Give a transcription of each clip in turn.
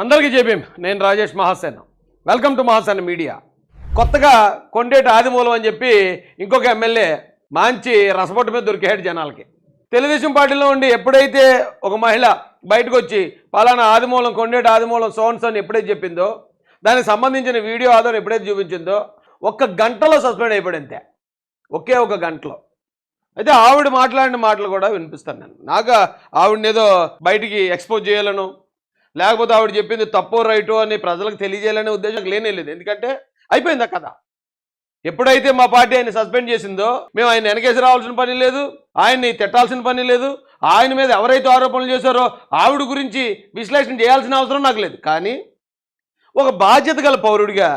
అందరికీ చెప్పాం నేను Rajesh Mahasen. Welcome to Mahasena media. కొత్తగా కొండేటి ఆదిమూలం అని చెప్పి ఇంకొక ఎమ్మెల్యే మంచి రసపొట్టు మీద దొరికాడు జనాలకి. తెలుగుదేశం పార్టీలో ఉండి ఎప్పుడైతే ఒక మహిళ బయటకు వచ్చి పలానా ఆదిమూలం కొండేటి ఆదిమూలం సోన్స్ అని ఎప్పుడైతే చెప్పిందో దానికి సంబంధించిన వీడియో ఆధారం ఎప్పుడైతే చూపించిందో ఒక్క గంటలో సస్పెండ్ అయిపోయాడు ఒకే ఒక గంటలో. అయితే ఆవిడ మాట్లాడిన మాటలు కూడా వినిపిస్తాను నేను. నాకు ఆవిడని ఏదో బయటికి ఎక్స్పోజ్ చేయాలను లేకపోతే ఆవిడ చెప్పింది తప్పో రైటు అని ప్రజలకు తెలియజేయాలనే ఉద్దేశం లేనే లేదు. ఎందుకంటే అయిపోయింది ఆ కథ? ఎప్పుడైతే మా పార్టీ ఆయన సస్పెండ్ చేసిందో మేము ఆయన వెనకేసి రావాల్సిన పని లేదు ఆయన్ని తిట్టాల్సిన పని లేదు ఆయన మీద ఎవరైతే ఆరోపణలు చేశారో ఆవిడ గురించి విశ్లేషణ చేయాల్సిన అవసరం నాకు లేదు. కానీ ఒక బాధ్యత గల పౌరుడిగా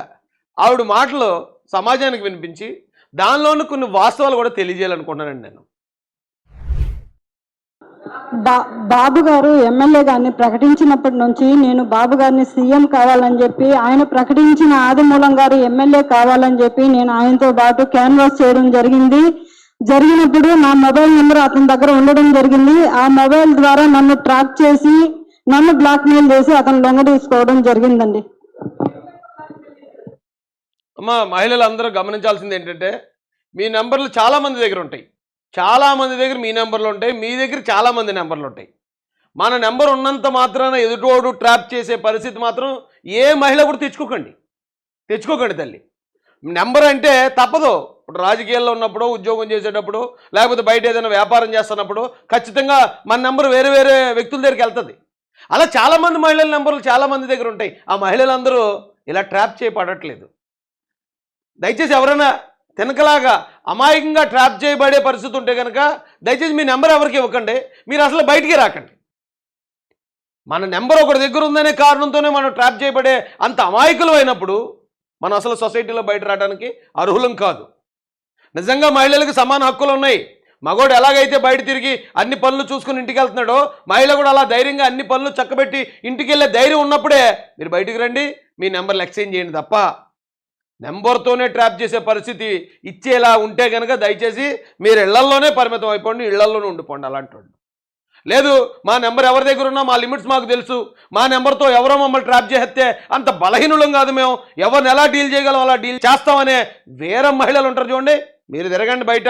ఆవిడ మాటలు సమాజానికి వినిపించి దానిలోని కొన్ని వాస్తవాలు కూడా తెలియజేయాలనుకుంటున్నానండి నేను. బాబు గారు ఎమ్మెల్యే గారిని ప్రకటించినప్పటి నుంచి నేను బాబు గారిని సీఎం కావాలని చెప్పి ఆయన ప్రకటించిన ఆదిమూలం గారు ఎమ్మెల్యే కావాలని చెప్పి నేను ఆయనతో పాటు క్యాన్వాస్ చేయడం జరిగింది. జరిగినప్పుడు నా మొబైల్ నెంబర్ అతని దగ్గర ఉండడం జరిగింది. ఆ మొబైల్ ద్వారా నన్ను ట్రాక్ చేసి నన్ను బ్లాక్మెయిల్ చేసి అతను లొంగ తీసుకోవడం జరిగిందండి. అమ్మ మహిళలు అందరూ గమనించాల్సింది ఏంటంటే మీ నెంబర్లు చాలా మంది దగ్గర ఉంటాయి. చాలా మంది దగ్గర మీ నెంబర్లు ఉంటాయి మీ దగ్గర చాలామంది నెంబర్లు ఉంటాయి మన నెంబర్ ఉన్నంత మాత్రాన ఎదుటోడు ట్రాప్ చేసే పరిస్థితి మాత్రం ఏ మహిళ కూడా తెచ్చుకోకండి. తెచ్చుకోకండి తల్లి. నెంబర్ అంటే తప్పదు. ఇప్పుడు రాజకీయాల్లో ఉన్నప్పుడు ఉద్యోగం చేసేటప్పుడు లేకపోతే బయట ఏదైనా వ్యాపారం చేస్తున్నప్పుడు ఖచ్చితంగా మన నెంబర్ వేరే వేరే వ్యక్తుల దగ్గరికి వెళ్తుంది. అలా చాలామంది మహిళల నెంబర్లు చాలామంది దగ్గర ఉంటాయి. ఆ మహిళలందరూ ఇలా ట్రాప్ చేయబడట్లేదు. దయచేసి ఎవరైనా తినకలాగా అమాయకంగా ట్రాప్ చేయబడే పరిస్థితి ఉంటే కనుక దయచేసి మీ నెంబర్ ఎవరికి ఇవ్వకండి మీరు అసలు బయటికి రాకండి. మన నెంబర్ ఒకటి దగ్గర ఉందనే కారణంతోనే మనం ట్రాప్ చేయబడే అంత అమాయకులు అయినప్పుడు మనం అసలు సొసైటీలో బయట రావడానికి అర్హులం కాదు. నిజంగా మహిళలకు సమాన హక్కులు ఉన్నాయి. మగోడు ఎలాగైతే బయట తిరిగి అన్ని పనులు చూసుకుని ఇంటికి వెళ్తున్నాడో మహిళ కూడా అలా ధైర్యంగా అన్ని పనులు చక్కబెట్టి ఇంటికి వెళ్ళే ధైర్యం ఉన్నప్పుడే మీరు బయటికి రండి మీ నెంబర్లు ఎక్స్చేంజ్ చేయండి తప్ప నెంబర్తోనే ట్రాప్ చేసే పరిస్థితి ఇచ్చేలా ఉంటే కనుక దయచేసి మీరు ఇళ్ళల్లోనే పరిమితం అయిపోండి ఇళ్ళల్లోనే ఉండిపోండి అలాంటి వాళ్ళు లేదు మా నెంబర్ ఎవరి దగ్గర ఉన్నా మా లిమిట్స్ మాకు తెలుసు. మా నెంబర్తో ఎవరో మమ్మల్ని ట్రాప్ చేస్తే అంత బలహీనులం కాదు మేము. ఎవరిని ఎలా డీల్ చేయగలం అలా డీల్ చేస్తామనే వేరే మహిళలు ఉంటారు చూడండి. మీరు తిరగండి బయట.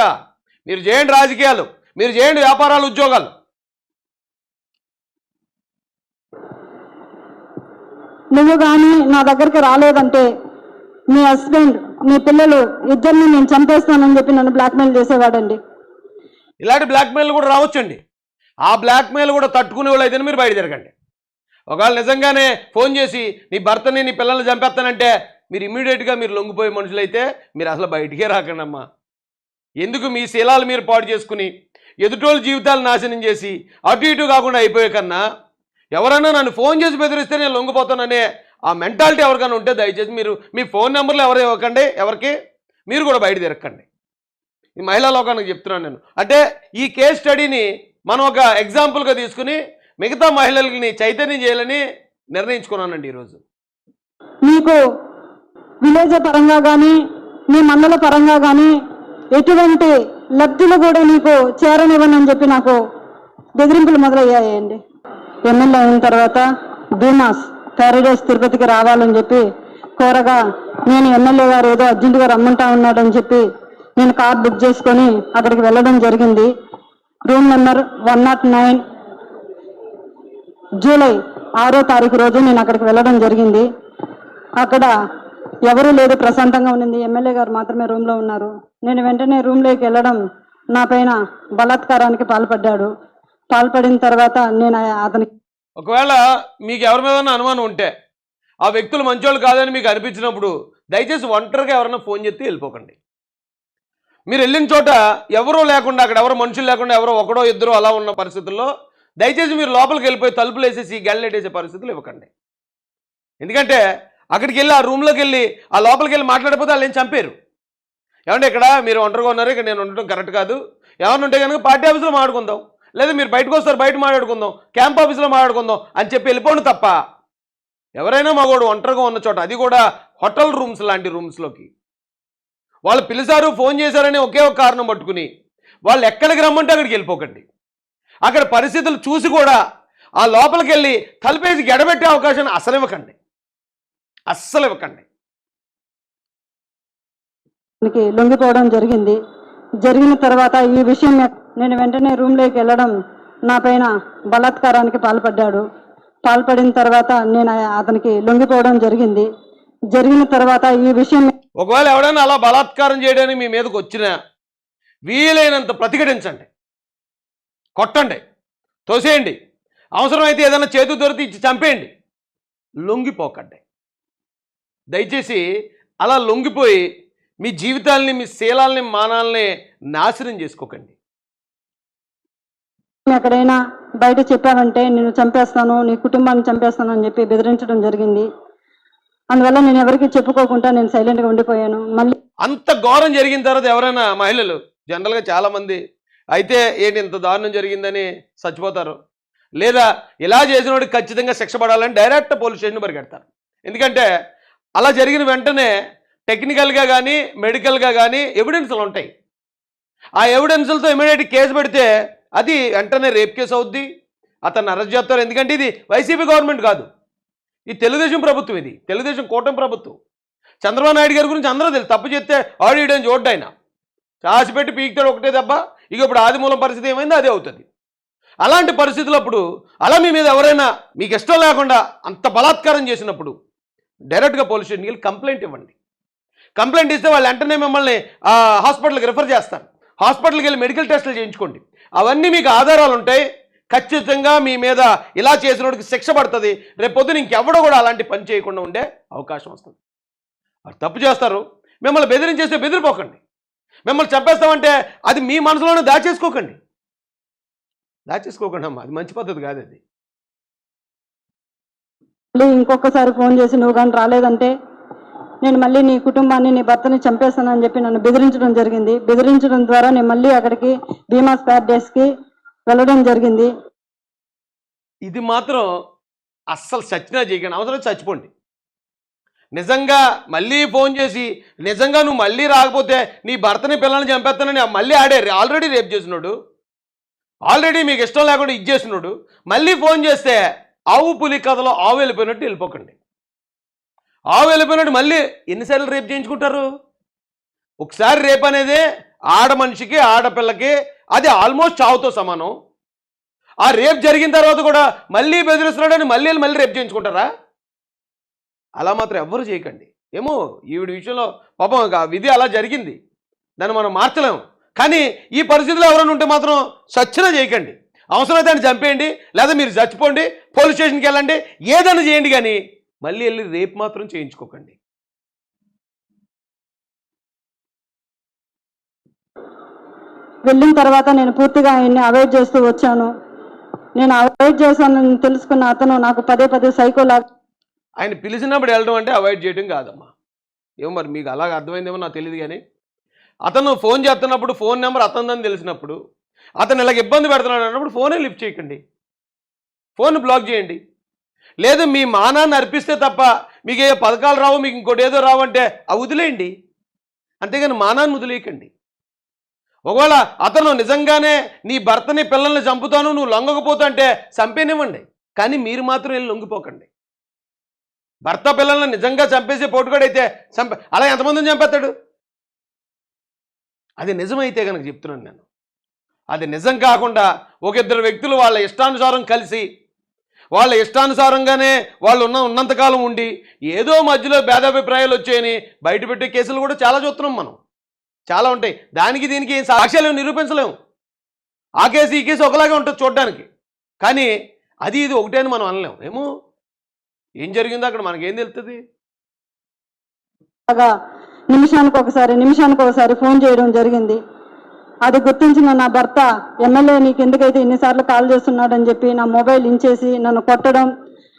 మీరు చేయండి రాజకీయాలు. మీరు చేయండి వ్యాపారాలు ఉద్యోగాలు. నువ్వు కానీ నా దగ్గరికి రాలేదంటే మీ హస్బెండ్ మీ పిల్లలు ఇద్దరిని నేను చంపేస్తానని చెప్పి నన్ను బ్లాక్మెయిల్ చేసేవాడండి. ఇలాంటి బ్లాక్మెయిల్ కూడా రావచ్చండి. ఆ బ్లాక్మెయిల్ కూడా తట్టుకునే వాళ్ళు అయితేనే మీరు బయట తిరగండి. ఒకవేళ నిజంగానే ఫోన్ చేసి నీ భర్తని నీ పిల్లల్ని చంపేస్తానంటే మీరు ఇమీడియట్గా మీరు లొంగిపోయే మనుషులైతే మీరు అసలు బయటికే రాకండి అమ్మా ఎందుకు మీ శీలాలు మీరు పాడు చేసుకుని ఎదుటోళ్ళ జీవితాలు నాశనం చేసి అటు ఇటు కాకుండా అయిపోయే కన్నా ఎవరైనా నన్ను ఫోన్ చేసి బెదిరిస్తే నేను లొంగిపోతాననే ఆ మెంటాలిటీ ఎవరికైనా ఉంటే దయచేసి మీరు మీ ఫోన్ నెంబర్లు ఎవరు ఇవ్వకండి ఎవరికి? మీరు కూడా బయట తిరగకండి. ఈ మహిళా లోకానికి చెప్తున్నాను నేను. అంటే ఈ కేస్ స్టడీని మనం ఒక ఎగ్జాంపుల్గా తీసుకుని మిగతా మహిళల్ని చైతన్యం చేయాలని నిర్ణయించుకున్నానండి ఈరోజు. మీకు విలేజ్ పరంగా కానీ మీ మండల పరంగా కానీ ఎటువంటి లబ్ధులు కూడా నీకు అని చెప్పి నాకు బెదిరింపులు మొదలయ్యాయండి. ఎమ్మెల్యే అయిన తర్వాత భూమాస్ తిరుపతికి రావాలని చెప్పి కోరగా నేను ఎమ్మెల్యే గారు ఏదో అర్జెంటుగా రమ్మంటా ఉన్నాడని చెప్పి నేను కార్ బుక్ చేసుకొని అక్కడికి వెళ్ళడం జరిగింది. Room number one not nine July ఆరో తారీఖు రోజు నేను అక్కడికి వెళ్ళడం జరిగింది. అక్కడ ఎవరూ లేదు ప్రశాంతంగా ఉన్నింది. ఎమ్మెల్యే గారు మాత్రమే రూమ్లో ఉన్నారు. నేను వెంటనే రూమ్లోకి వెళ్ళడం నా పైన బలాత్కారానికి పాల్పడ్డాడు. పాల్పడిన తర్వాత నేను అతనికి ఒకవేళ మీకు ఎవరి మీద అనుమానం ఉంటే ఆ వ్యక్తులు మంచోళ్ళు కాదని మీకు అనిపించినప్పుడు దయచేసి ఒంటరిగా ఎవరైనా ఫోన్ చేస్తే వెళ్ళిపోకండి. మీరు వెళ్ళిన చోట ఎవరో లేకుండా అక్కడ ఎవరో మనుషులు లేకుండా ఎవరో ఒకడో ఇద్దరో అలా ఉన్న పరిస్థితుల్లో దయచేసి మీరు లోపలికి వెళ్ళిపోయి తలుపులు వేసేసి గల్లెట్టేసే పరిస్థితులు ఇవ్వకండి. ఎందుకంటే అక్కడికి వెళ్ళి ఆ రూమ్లోకి వెళ్ళి ఆ లోపలికి వెళ్ళి మాట్లాడిపోతే వాళ్ళు ఏం చంపారు ఏమంటే ఇక్కడ మీరు ఒంటరిగా ఉన్నారు ఇక్కడ నేను ఉండటం కరెక్ట్ కాదు. ఏమన్నా ఉంటే కనుక పార్టీ ఆఫీసులో మాట్లాడుకుందాం. లేదా మీరు బయటకు వస్తారు బయట మాట్లాడుకుందాం క్యాంప్ ఆఫీస్లో మాట్లాడుకుందాం అని చెప్పి వెళ్ళిపోండి తప్ప. ఎవరైనా మగోడు ఒంటరిగా ఉన్న చోట అది కూడా హోటల్ రూమ్స్ లాంటి రూమ్స్లోకి వాళ్ళు పిలిచారు ఫోన్ చేశారని ఒకే ఒక కారణం పట్టుకుని. వాళ్ళు ఎక్కడికి రమ్మంటే అక్కడికి వెళ్ళిపోకండి. అక్కడ పరిస్థితులు చూసి కూడా ఆ లోపలికి వెళ్ళి తలపేసి గడబెట్టే అవకాశాన్ని అసలు ఇవ్వకండి. అస్సలు ఇవ్వకండి. లొంగిపోవడం జరిగింది. జరిగిన తర్వాత ఈ విషయం నేను వెంటనే రూమ్లోకి వెళ్ళడం నా పైన బలాత్కారానికి పాల్పడ్డాడు. పాల్పడిన తర్వాత నేను అతనికి లొంగిపోవడం జరిగింది. జరిగిన తర్వాత ఈ విషయం ఒకవేళ ఎవడైనా అలా బలాత్కారం చేయడానికి మీ మీదకి వచ్చినా వీలైనంత ప్రతిఘటించండి. కొట్టండి. తోసేయండి. అవసరమైతే ఏదైనా చేతు దొరికి ఇచ్చి చంపేయండి. లొంగిపోకండి. దయచేసి అలా లొంగిపోయి మీ జీవితాల్ని మీ శీలాల్ని మానాల్ని నాశనం చేసుకోకండి. ఎక్కడైనా బయట చెప్పావంటే నేను చంపేస్తాను నీ కుటుంబాన్ని చంపేస్తాను అని చెప్పి బెదిరించడం జరిగింది. అందువల్ల నేను ఎవరికి చెప్పుకోకుండా నేను సైలెంట్గా ఉండిపోయాను. మళ్ళీ అంత ఘోరం జరిగిన తర్వాత ఎవరైనా మహిళలు జనరల్గా చాలామంది అయితే ఏంటి ఇంత దారుణం జరిగిందని చచ్చిపోతారు. లేదా ఇలా చేసినోడికి ఖచ్చితంగా శిక్ష పడాలని డైరెక్ట్ పోలీస్ స్టేషన్ పరిగెడతారు. ఎందుకంటే అలా జరిగిన వెంటనే టెక్నికల్గా కానీ మెడికల్గా కానీ ఎవిడెన్స్లు ఉంటాయి. ఆ ఎవిడెన్స్లతో ఇమీడియట్ కేసు పెడితే అది వెంటనే రేప్ కేసు అవుద్ది. అతను అరెస్ట్ చేస్తారు. ఎందుకంటే ఇది వైసీపీ గవర్నమెంట్ కాదు. ఇది తెలుగుదేశం ప్రభుత్వం ఇది. తెలుగుదేశం కూటమి ప్రభుత్వం. చంద్రబాబు నాయుడు గారి గురించి అందరూ తెలుసు. తప్పు చేస్తే ఆడియడం చూడ్డు ఆయన చాసి పెట్టి పీకుతాడు ఒకటే దెబ్బ. ఇక ఇప్పుడు ఆదిమూలం పరిస్థితి ఏమైందో అదే అవుతుంది. అలాంటి పరిస్థితులప్పుడు అలా మీ మీద ఎవరైనా మీకు ఇష్టం లేకుండా అంత బలాత్కారం చేసినప్పుడు డైరెక్ట్గా పోలీస్ స్టేషన్కి వెళ్ళి కంప్లైంట్ ఇవ్వండి. కంప్లైంట్ ఇస్తే వాళ్ళు వెంటనే మిమ్మల్ని హాస్పిటల్కి రిఫర్ చేస్తారు. హాస్పిటల్కి వెళ్ళి మెడికల్ టెస్టులు చేయించుకోండి. అవన్నీ మీకు ఆధారాలు ఉంటాయి. ఖచ్చితంగా మీ మీద ఇలా చేసినోడికి శిక్ష పడుతుంది. రేపు ఇంకెవడో కూడా అలాంటి పని చేయకుండా ఉండే అవకాశం వస్తుంది. వారు తప్పు చేస్తారు. మిమ్మల్ని బెదిరించేస్తే బెదిరిపోకండి. మిమ్మల్ని చంపేస్తామంటే అది మీ మనసులోనే దాచేసుకోకండి. దాచేసుకోకండి అమ్మా. అది మంచి పద్ధతి కాదు అది. ఇంకొకసారి ఫోన్ చేసి నువ్వు కానీ రాలేదంటే నేను మళ్ళీ నీ కుటుంబాన్ని నీ భర్తని చంపేస్తానని చెప్పి నన్ను బెదిరించడం జరిగింది. బెదిరించడం ద్వారా నేను మళ్ళీ అక్కడికి భీమా స్పేర్ డేస్కి వెళ్ళడం జరిగింది. ఇది మాత్రం అస్సలు సచ్చినా చేయకండి. అవసరం చచ్చిపోండి. నిజంగా మళ్ళీ ఫోన్ చేసి నిజంగా నువ్వు మళ్ళీ రాకపోతే నీ భర్తని పిల్లల్ని చంపేస్తానని మళ్ళీ ఆడే ఆల్రెడీ రేపు చేసినాడు. ఆల్రెడీ మీకు ఇష్టం లేకుండా ఇచ్చేసినాడు మళ్ళీ ఫోన్ చేస్తే ఆవు పులి కథలో ఆవు వెళ్ళిపోయినట్టు వెళ్ళిపోకండి. ఆవు వెళ్ళిపోయినట్టు మళ్ళీ ఎన్నిసార్లు రేపు చేయించుకుంటారు? ఒకసారి రేపు అనేది ఆడ మనిషికి ఆడపిల్లకి అది ఆల్మోస్ట్ చావుతో సమానం. ఆ రేపు జరిగిన తర్వాత కూడా మళ్ళీ బెదిరిస్తున్నాడని మళ్ళీ వెళ్ళి మళ్ళీ రేపు చేయించుకుంటారా? అలా మాత్రం ఎవ్వరు చేయకండి. ఏమో ఈవిడ విషయంలో పాపం విధి అలా జరిగింది. దాన్ని మనం మార్చలేము కానీ ఈ పరిస్థితిలో ఎవరైనా ఉంటే మాత్రం సచ్చిన చేయకండి. అవసరమైతే దాన్ని చంపేయండి లేదా మీరు చచ్చిపోండి పోలీస్ స్టేషన్కి వెళ్ళండి ఏదైనా చేయండి కానీ మళ్ళీ వెళ్ళి రేపు మాత్రం చేయించుకోకండి. వెళ్ళిన తర్వాత నేను పూర్తిగా ఆయన్ని అవాయిడ్ చేస్తూ వచ్చాను. నేను అవాయిడ్ చేశానని తెలుసుకున్న అతను నాకు పదే పదే సైకోలా ఆయన పిలిచినప్పుడు వెళ్ళడం అంటే అవాయిడ్ చేయడం కాదమ్మా. ఏమో మరి మీకు అలాగ అర్థమైందేమో నాకు తెలియదు కానీ అతను ఫోన్ చేస్తున్నప్పుడు ఫోన్ నెంబర్ అతనిదని తెలిసినప్పుడు అతను ఇలాగ ఇబ్బంది పెడుతున్నాడు అన్నప్పుడు ఫోనే లిఫ్ట్ చేయకండి. ఫోన్ బ్లాక్ చేయండి. లేదు మీ మానాన్ని అర్పిస్తే తప్ప మీకు ఏ పథకాలు రావు మీకు ఇంకోటి ఏదో రావు అంటే అవి వదిలేయండి. అంతేగాని మానాన్ని వదిలేయకండి. ఒకవేళ అతను నిజంగానే నీ భర్తని పిల్లల్ని చంపుతాను నువ్వు లొంగకపోతా అంటే చంపేనివ్వండి. కానీ మీరు మాత్రం వెళ్ళి లొంగిపోకండి. భర్త పిల్లల్ని నిజంగా చంపేసే పోటుగాడైతే చంప అలా ఎంతమందిని చంపేస్తాడు? అది నిజమైతే కనుక చెప్తున్నాను నేను. అది నిజం కాకుండా ఒక ఇద్దరు వ్యక్తులు వాళ్ళ ఇష్టానుసారం కలిసి వాళ్ళ ఇష్టానుసారంగానే వాళ్ళు ఉన్న ఉన్నంతకాలం ఉండి ఏదో మధ్యలో భేదాభిప్రాయాలు వచ్చాయని బయటపెట్టే కేసులు కూడా చాలా చూస్తున్నాం మనం. చాలా ఉంటాయి. దానికి దీనికి సాక్ష్యాలు నిరూపించలేము ఆ కేసు ఈ కేసు ఒకలాగే ఉంటుంది చూడడానికి. కానీ అది ఇది ఒకటే అని మనం అనలేము ఏమో? ఏం జరిగిందో అక్కడ మనకేం తెలుస్తుంది నిమిషానికి ఒకసారి నిమిషానికి ఒకసారి ఫోన్ చేయడం జరిగింది. అది గుర్తించిన నా భర్త. ఎమ్మెల్యే నీకు ఎందుకైతే ఇన్నిసార్లు కాల్ చేస్తున్నాడని చెప్పి నా మొబైల్ ఇంచేసి నన్ను కొట్టడం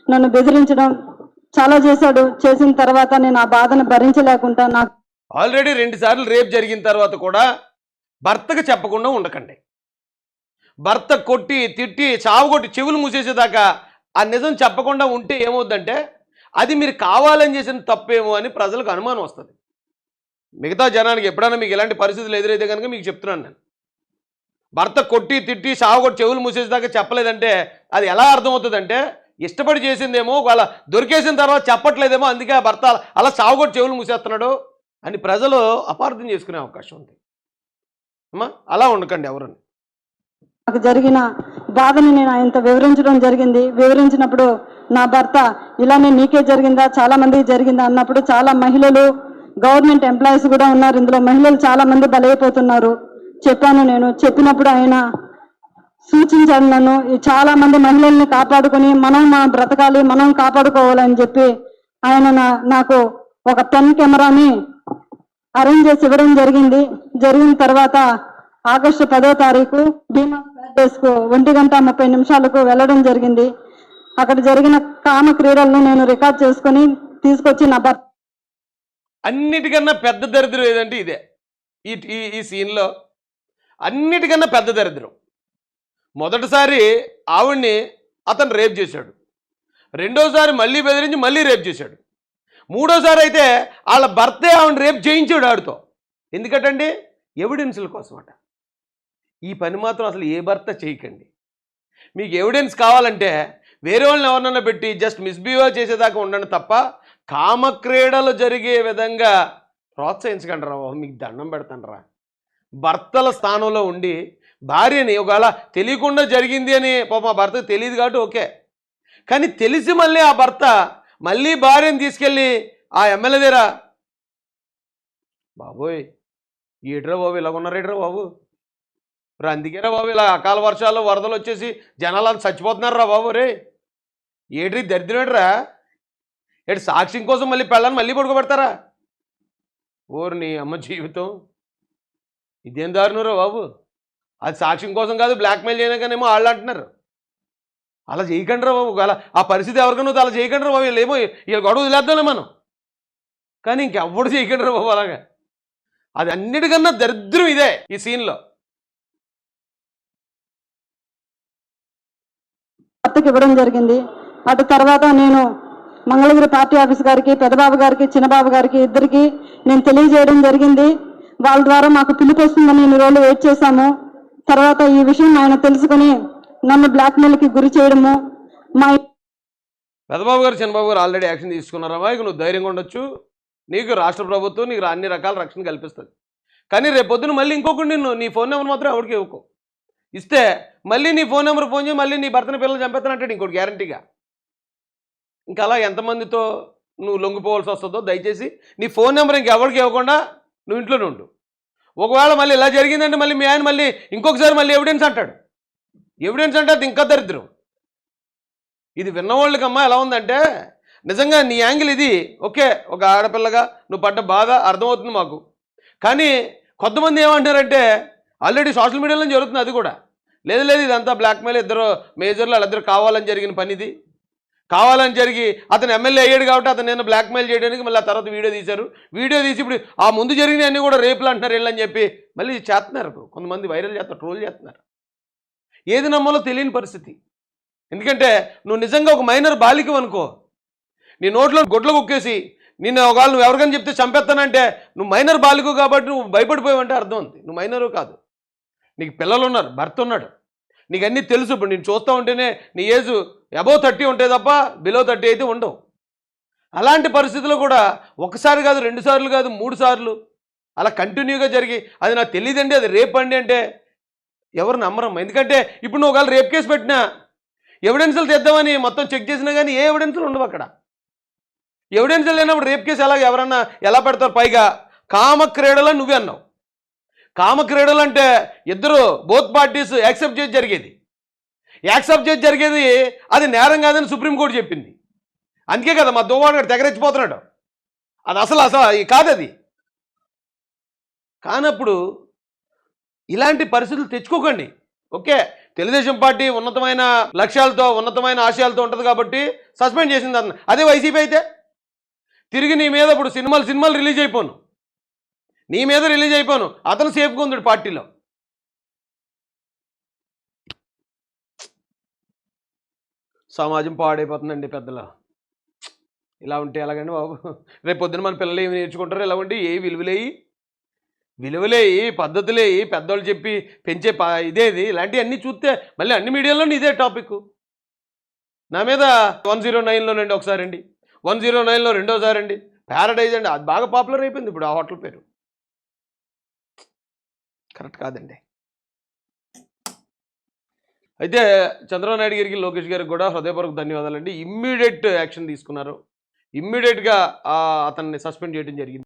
నన్ను బెదిరించడం చాలా చేశాడు. చేసిన తర్వాత నేను ఆ బాధను భరించలేకుండా నాకు ఆల్రెడీ రెండు సార్లు రేప్ జరిగిన తర్వాత కూడా భర్తకు చెప్పకుండా ఉండకండి. భర్త కొట్టి తిట్టి చావుకొట్టి చెవులు మూసేసేదాకా ఆ నిజం చెప్పకుండా ఉంటే ఏమవుద్దంటే అది మీరు కావాలని చేసిన తప్పేమో అని ప్రజలకు అనుమానం వస్తుంది. మిగతా జనానికి ఎప్పుడైనా మీకు ఇలాంటి పరిస్థితులు ఎదురైతే కనుక మీకు చెప్తున్నాను నేను. భర్త కొట్టి తిట్టి సాగుకొట్టి చెవులు మూసేసేదాకా చెప్పలేదంటే అది ఎలా అర్థమవుతుందంటే ఇష్టపడి చేసిందేమో వాళ్ళ దొరికేసిన తర్వాత చెప్పట్లేదేమో అందుకే భర్త అలా సాగుకొట్టి చెవులు మూసేస్తున్నాడు అని ప్రజలు అపార్థం చేసుకునే అవకాశం ఉంది. అమ్మా అలా ఉండకండి ఎవరు నాకు జరిగిన బాధని నేను ఆయనతో వివరించడం జరిగింది. వివరించినప్పుడు నా భర్త ఇలానే నీకే జరిగిందా? చాలా మందికి జరిగిందా? అన్నప్పుడు చాలా మహిళలు గవర్నమెంట్ ఎంప్లాయీస్ కూడా ఉన్నారు. ఇందులో మహిళలు చాలా మంది బలైపోతున్నారు. చెప్పాను నేను. చెప్పినప్పుడు ఆయన సూచించాను నన్ను ఈ చాలా మంది మహిళల్ని కాపాడుకొని మనం మా బ్రతకాలి మనం కాపాడుకోవాలని చెప్పి ఆయన నాకు ఒక పెన్ కెమెరాని అరేంజ్ చేసి ఇవ్వడం జరిగింది. జరిగిన తర్వాత ఆగస్టు పదో తారీఖు భీమా ప్యాలెస్ ఒంటి గంట ముప్పై నిమిషాలకు వెళ్ళడం జరిగింది. అక్కడ జరిగిన కామ క్రీడలను నేను రికార్డ్ చేసుకొని తీసుకొచ్చి నా భర్త అన్నిటికన్నా పెద్ద దరిద్రం ఏదంటే ఇదే. ఈ ఈ ఈ సీన్లో అన్నిటికన్నా పెద్ద దరిద్రం. మొదటిసారి ఆవిడ్ని అతను రేప్ చేశాడు. రెండోసారి మళ్ళీ బెదిరించి మళ్ళీ రేప్ చేశాడు. మూడోసారి అయితే వాళ్ళ భర్తే ఆవిడ రేప్ చేయించాడు ఆడితో ఎందుకంటండి? ఎవిడెన్స్ల కోసం అట ఈ పని మాత్రం అసలు ఏ భర్త చేయకండి. మీకు ఎవిడెన్స్ కావాలంటే వేరే వాళ్ళని ఎవరినన్నా పెట్టి జస్ట్ మిస్బిహేవ్ చేసేదాకా ఉండండి తప్ప కామక్రీడలు జరిగే విధంగా ప్రోత్సహించకండి రా బాబు, మీకు దండం పెడతాను రా భర్తల స్థానంలో ఉండి భార్యని ఒకవేళ తెలియకుండా జరిగింది అని పాప భర్తకు తెలియదు కాబట్టి ఓకే. కానీ తెలిసి మళ్ళీ ఆ భర్త మళ్ళీ భార్యను తీసుకెళ్ళి ఆ ఎమ్మెల్యే దగ్గర బాబోయ్ ఏట్రా బాబు ఇలా ఉన్నారేట్రా బాబు? రా అందుకేరా బాబు ఇలా అకాల వర్షాలు వరదలు వచ్చేసి జనాలు అంత చచ్చిపోతున్నారు రా బాబు రే ఏడ్రీ దరిద్రమేట్రా ఏడు సాక్ష్యం కోసం మళ్ళీ పెళ్ళని మళ్ళీ పడుకోబెడతారా? ఓరు నీ అమ్మ జీవితం. ఇదేం దారుణరా బాబు? అది సాక్ష్యం కోసం కాదు బ్లాక్మెయిల్ చేయడానికనేమో వాళ్ళు అంటున్నారు. అలా చేయకండి రా బాబు అలా ఆ పరిస్థితి ఎవరికైనా అలా చేయకండి రా బాబు వీళ్ళు ఏమో వీళ్ళ గొడవ వదిలేద్దాంలే మనం. కానీ ఇంకెవ్వడు చేయకండి రా బాబు అలాగా. అది అన్నిటికన్నా దరిద్రం ఇదే ఈ సీన్లో. అత్తకి ఇవ్వడం జరిగింది. అటు తర్వాత నేను మంగళగిరి పార్టీ ఆఫీస్ గారికి పెద్దబాబు గారికి చిన్నబాబు గారికి ఇద్దరికి నేను తెలియజేయడం జరిగింది. వాళ్ళ ద్వారా మాకు పిలుపు వస్తుందని ఇన్ని రోజులు వెయిట్ చేశాము. తర్వాత ఈ విషయం ఆయన తెలుసుకుని నన్ను బ్లాక్మెయిల్కి గురి చేయడము మా పెద్దబాబు గారు చిన్నబాబు గారు ఆల్రెడీ యాక్షన్ తీసుకున్నారమ్మా ఇక నువ్వు ధైర్యంగా ఉండొచ్చు. నీకు రాష్ట్ర ప్రభుత్వం నీకు అన్ని రకాల రక్షణ కల్పిస్తుంది. కానీ రేపు పొద్దున మళ్ళీ ఇంకొకటి నిన్ను నీ ఫోన్ నెంబర్ మాత్రం ఎవరికి ఇవ్వకు. ఇస్తే మళ్ళీ నీ ఫోన్ నెంబర్ ఫోన్ చేయి మళ్ళీ నీ భర్తని పిల్లలు చంపేస్తానంటాడు ఇంకోటి గ్యారంటీగా ఇంకా అలా ఎంతమందితో నువ్వు లొంగిపోవాల్సి వస్తుందో దయచేసి నీ ఫోన్ నెంబర్ ఇంకెవరికి ఇవ్వకుండా నువ్వు ఇంట్లోనే ఉండు. ఒకవేళ మళ్ళీ ఇలా జరిగిందంటే మళ్ళీ మీ ఆయన మళ్ళీ ఇంకొకసారి మళ్ళీ ఎవిడెన్స్ అంటాడు. ఎవిడెన్స్ అంటే అది ఇంకా దరిద్రం. ఇది విన్నవాళ్ళకమ్మా ఎలా ఉందంటే నిజంగా నీ యాంగిల్ ఇది. ఓకే ఒక ఆడపిల్లగా నువ్వు పడ్డ బాధ అర్థమవుతుంది మాకు. కానీ కొంతమంది ఏమంటారంటే ఆల్రెడీ సోషల్ మీడియాలో జరుగుతుంది అది కూడా. లేదు లేదు ఇదంతా బ్లాక్మెయిల్ ఇద్దరు మేజర్లు వాళ్ళిద్దరు కావాలని జరిగిన పని ఇది కావాలని జరిగి అతను ఎమ్మెల్యే అయ్యాడు కాబట్టి అతను నేను బ్లాక్మెయిల్ చేయడానికి మళ్ళీ ఆ తర్వాత వీడియో తీశారు. వీడియో తీసి ఇప్పుడు ఆ ముందు జరిగినవన్నీ కూడా రేపులు అంటున్నారు వీళ్ళని చెప్పి మళ్ళీ చేస్తున్నారు కొంతమంది వైరల్ చేస్తారు ట్రోల్ చేస్తున్నారు. ఏది నమ్మాలో తెలియని పరిస్థితి. ఎందుకంటే నువ్వు నిజంగా ఒక మైనర్ బాలికవు అనుకో. నీ నోట్లో గొడ్లు కుక్కేసి నిన్ను ఒకవేళ నువ్వు ఎవరికైనా చెప్తే చంపేస్తానంటే నువ్వు మైనర్ బాలికు కాబట్టి నువ్వు భయపడిపోయావంటే అర్థం ఉంది. నువ్వు మైనరు కాదు. నీకు పిల్లలు ఉన్నారు భర్త ఉన్నాడు. నీకు అన్నీ తెలుసు. ఇప్పుడు నేను చూస్తూ ఉంటేనే నీ ఏజ్ అబౌవ్ థర్టీ ఉంటే తప్ప బిలో థర్టీ అయితే ఉండవు. అలాంటి పరిస్థితుల్లో కూడా ఒకసారి కాదు రెండు సార్లు కాదు మూడు సార్లు అలా కంటిన్యూగా జరిగి అది నాకు తెలియదండి అది రేప్ అండి అంటే ఎవరు నమ్మరమ్మ. ఎందుకంటే ఇప్పుడు నువ్వు ఒకవేళ రేప్ కేసు పెట్టినా ఎవిడెన్స్లు తెద్దామని మొత్తం చెక్ చేసినా కానీ ఏ ఎవిడెన్స్లు ఉండవు అక్కడ. ఎవిడెన్స్లు లేనప్పుడు రేప్ కేసు ఎలా ఎవరన్నా ఎలా పెడతారు? పైగా కామక్రీడలు నువ్వే అన్నావు. కామ క్రీడలు అంటే ఇద్దరు బోత్ పార్టీస్ యాక్సెప్ట్ చేసి జరిగేది. యాక్సెప్ట్ చేసి జరిగేది అది నేరం కాదని సుప్రీంకోర్టు చెప్పింది. అందుకే కదా మా దువ్వాడు తెగరెచ్చిపోతున్నాడు. అది అసలు అసలు కాదు అది. కానప్పుడు ఇలాంటి పరిస్థితులు తెచ్చుకోకండి. ఓకే తెలుగుదేశం పార్టీ ఉన్నతమైన లక్ష్యాలతో ఉన్నతమైన ఆశయాలతో ఉంటుంది కాబట్టి సస్పెండ్ చేసింది అన్న అదే వైసీపీ అయితే? తిరిగి నీ మీద ఇప్పుడు సినిమాలు సినిమాలు రిలీజ్ అయిపోను. నీ మీద రిలీజ్ అయిపోను. అతను సేఫ్గా ఉంది పార్టీలో. సమాజం పాడైపోతుందండి పెద్దలు. ఇలా ఉంటే ఎలాగండి బాబు? రేపు పొద్దున మన పిల్లలు ఏమి నేర్చుకుంటారు ఇలా ఉండి ఏ విలువలేయి? విలువలేయి పద్ధతులేయి పెద్దోళ్ళు చెప్పి పెంచే ప ఇదేది. ఇలాంటివన్నీ చూస్తే మళ్ళీ అన్ని మీడియాలోనే ఇదే టాపిక్. నా మీద వన్ జీరో నైన్లోనండి ఒకసారి అండి వన్ జీరో నైన్లో రెండోసారి అండి ప్యారడైజ్ అండి. అది బాగా పాపులర్ అయిపోయింది ఇప్పుడు ఆ హోటల్ పేరు. కరెక్ట్ కాదండి. అయితే చంద్రబాబు నాయుడు గారికి లోకేష్ గారికి కూడా హృదయపూర్వక ధన్యవాదాలండి. ఇమ్మీడియట్ యాక్షన్ తీసుకున్నారు. ఇమ్మీడియట్గా అతన్ని సస్పెండ్ చేయడం జరిగింది.